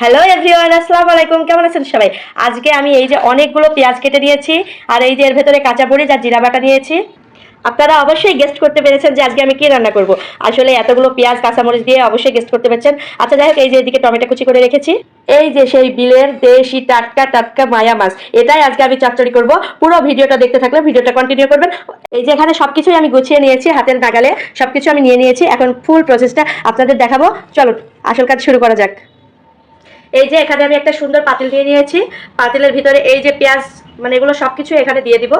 Hello everyone আসসালামু আলাইকুম কেমন আছেন সবাই? আজকে আমি এই যে অনেকগুলো পেঁয়াজ কেটে নিয়েছি, আর এই যে এর ভেতরে কাঁচা মরিচ আর জিরা বাটা নিয়েছি। আপনারা অবশ্যই গেস্ট করতে পেরেছেন যে আজকে আমি কি রান্না করব। আসলে এতগুলো পেঁয়াজ কাঁচামরিচ দিয়ে অবশ্যই গেস্ট করতে পেরেছেন। আচ্ছা যাই হোক, এই যে এদিকে টমেটো কুচি করে রেখেছি। এই যে সেই বিলের দেশি টাটকা টাটকা মায়া মাছ, এটাই আজকে আমি চচ্চড়ি করব। পুরো ভিডিওটা দেখতে থাকলে ভিডিওটা কন্টিনিউ করবেন। এই যে এখানে সবকিছুই আমি গুছিয়ে নিয়েছি, হাতের নাগালে সবকিছু আমি নিয়ে নিয়েছি। এখন ফুল প্রসেসটা আপনাদের দেখাবো। চলো আসল কাজ শুরু করা যাক। এই যে এখানে আমি একটা সুন্দর পাতিল দিয়ে নিয়েছি। পাতিলের ভিতরে এই যে পেঁয়াজ মানে এগুলো সব কিছু এখানে দিয়ে দিব।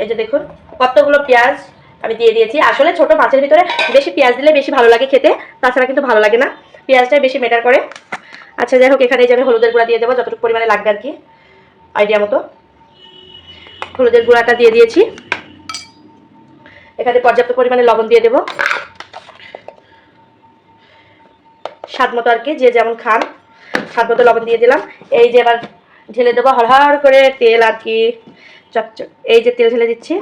এই যে দেখুন, কতগুলো পেঁয়াজ আমি দিয়ে দিয়েছি। আসলে ছোট মাছের ভিতরে বেশি পেঁয়াজ দিলে বেশি ভালো লাগে খেতে, তাছাড়া কিন্তু ভালো লাগে না। পেঁয়াজটাই বেশি মেটার করে। আচ্ছা যাই হোক, এখানে যে আমি হলুদের গুঁড়া দিয়ে দেবো, যতটুকু পরিমাণে লাগবে আর কি। আইডিয়া মতো। হলুদের গুঁড়াটা দিয়ে দিয়েছি। এখানে পর্যাপ্ত পরিমাণে লবণ দিয়ে দেবো। স্বাদ মতো আর কি, যে যেমন খান। স্বাদ মতো লবণ দিয়ে দিলাম। এই যে এবার ঢেলে দেবো হরহর করে তেল আর কি চটচট এই যে তেল ঢেলে দিচ্ছি।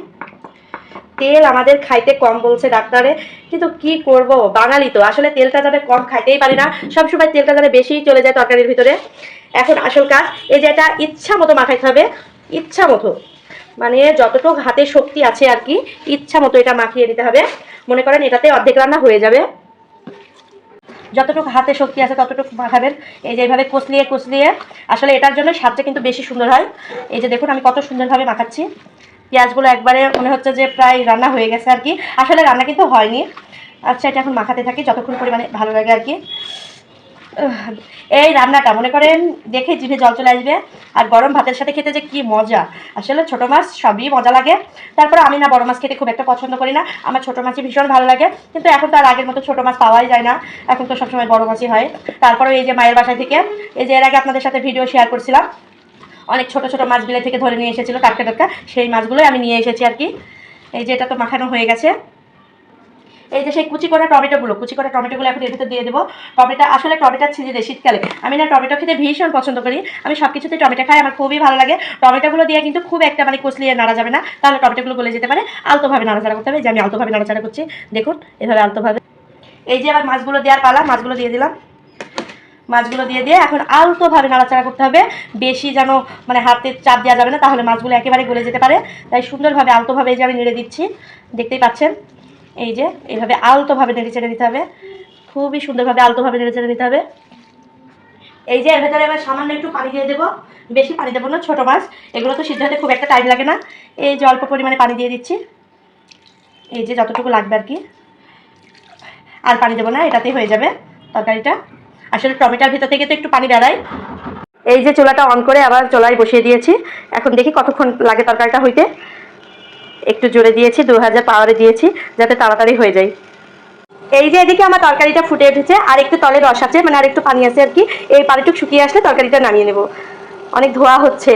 তেল আমাদের খাইতে কম বলছে ডাক্তারে, কিন্তু কি করব? বাঙালি তো, আসলে তেলটা যাতে কম খাইতেই পারি না, সবসময় তেলটা যাতে বেশি চলে যায় তরকারির ভিতরে। এখন আসল কাজ, এই যে এটা ইচ্ছা মতো মাখাইতে হবে, ইচ্ছা মতো। মানে যতটুকু হাতে শক্তি আছে আর কি, ইচ্ছা মতো এটা মাখিয়ে দিতে হবে। মনে করেন এটাতে অর্ধেক রান্না হয়ে যাবে। যতটুকু হাতে শক্তি আছে ততটুকু মাখাবেন এই যে এইভাবে কষলিয়ে কষলিয়ে আসলে এটার জন্য স্বাদটা কিন্তু বেশি সুন্দর হয়। এই যে দেখুন, আমি কত সুন্দরভাবে মাখাচ্ছি। পেঁয়াজগুলো একবারে মনে হচ্ছে যে প্রায় রান্না হয়ে গেছে আর কি। আসলে রান্না কিন্তু হয়নি। আচ্ছা এটা এখন মাখাতে থাকি, যতক্ষণ পরিমাণে ভালো লাগে আর কি। এই রান্নাটা, মনে করেন, দেখে জিভে জল চলে আসবে। আর গরম ভাতের সাথে খেতে যে কি মজা। আসলে ছোট মাছ সবই মজা লাগে। তারপরে আমি না বড় মাছ খেতে খুব একটা পছন্দ করি না। আমার ছোট মাছই ভীষণ ভালো লাগে। কিন্তু এখন তো আর আগের মতো ছোট মাছ পাওয়াই যায় না। এখন তো সবসময় বড় মাছই হয়। তারপরে এই যে মায়ের বাসা থেকে, এই যে এর আগে আপনাদের সাথে ভিডিও শেয়ার করছিলাম, অনেক ছোট ছোট মাছ বিলে থেকে ধরে নিয়ে এসেছিল টাটকা টাটকা, সেই মাছগুলোই আমি নিয়ে এসেছি আর কি। এই যে এটা তো মাখানো হয়ে গেছে। এই যে সেই কুচি করা টমেটোগুলো, কুচি করা টমেটোগুলো এখন ভিতরে দিয়ে দেবো। টমেটো, আসলে টমেটো ছিঁড়ে শীতকালে। আমি না টমেটো খেতে ভীষণ পছন্দ করি। আমি সব কিছুতেই টমেটো খাই, আমার খুবই ভালো লাগে। টমেটোগুলো দিয়ে কিন্তু খুব একটা মানে কষলিয়ে নাড়া যাবে না। তাহলে টমেটোগুলো গলে যেতে পারে। আলতোভাবে নাড়াচাড়া করতে হবে। যে আমি আলতোভাবে নাড়াচাড়া করছি, দেখুন, এভাবে আলতোভাবে। এই যে আবার মাছগুলো দেওয়ার পালা, মাছগুলো দিয়ে দিলাম। মাছগুলো দিয়ে দিয়ে এখন আলতোভাবে নাড়াচাড়া করতে হবে। বেশি যেন মানে হাতে চাপ দেওয়া যাবে না, তাহলে মাছগুলো একেবারে গলে যেতে পারে। তাই সুন্দরভাবে আলতোভাবে যে আমি নেড়ে দিচ্ছি। দেখতেই পাচ্ছেন? এই যে এইভাবে আলতোভাবে নেড়ে চেড়ে দিতে হবে। খুবই সুন্দরভাবে আলতোভাবে নেড়ে চেড়ে দিতে হবে। এই যে, এর ভেতরে এবার সামান্য একটু পানি দিয়ে দেবো। বেশি পানি দেবো না, ছোটো মাছ। এগুলো তো সিদ্ধ হতে খুব একটা টাইম লাগে না। এই যে, অল্প পরিমাণে পানি দিয়ে দিচ্ছি। এই যে, যতটুকু লাগবে আর কি। আর পানি দেবো না, এটাতেই হয়ে যাবে তরকারিটা। আসলে টমেটোর ভিতর থেকে তো একটু পানি বেড়ায় এই যে, চোলাটা অন করে আবার চুলায় বসিয়ে দিয়েছি। এখন দেখি কতক্ষণ লাগে তরকারিটা হইতে। একটু জোরে দিয়েছি, দু হাজার পাওয়ারে দিয়েছি, যাতে তাড়াতাড়ি হয়ে যায়। এই যে এদিকে আমার তরকারিটা ফুটে উঠেছে, আর একটু তলে রস আছে মানে আর একটু পানি আছে আর কি, এই পানিটুকু শুকিয়ে আসলে তরকারিটা নামিয়ে নেব। অনেক ধোয়া হচ্ছে।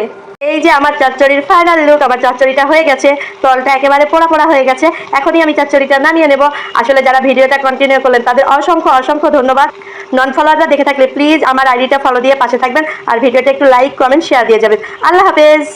এই যে আমার চচ্চড়ির ফাইনাল লুক আমার চচ্চড়িটা হয়ে গেছে, তলটা একেবারে পোড়া পোড়া হয়ে গেছে, এখনই আমি চচ্চড়িটা নামিয়ে নেব। আসলে যারা ভিডিওটা কন্টিনিউ করলেন, তাদের অসংখ্য অসংখ্য ধন্যবাদ। নন ফলোয়াররা দেখে থাকলে প্লিজ আমার আইডিটা ফলো দিয়ে পাশে থাকবেন, আর ভিডিওটা একটু লাইক কমেন্ট শেয়ার দিয়ে যাবেন। আল্লাহ হাফেজ!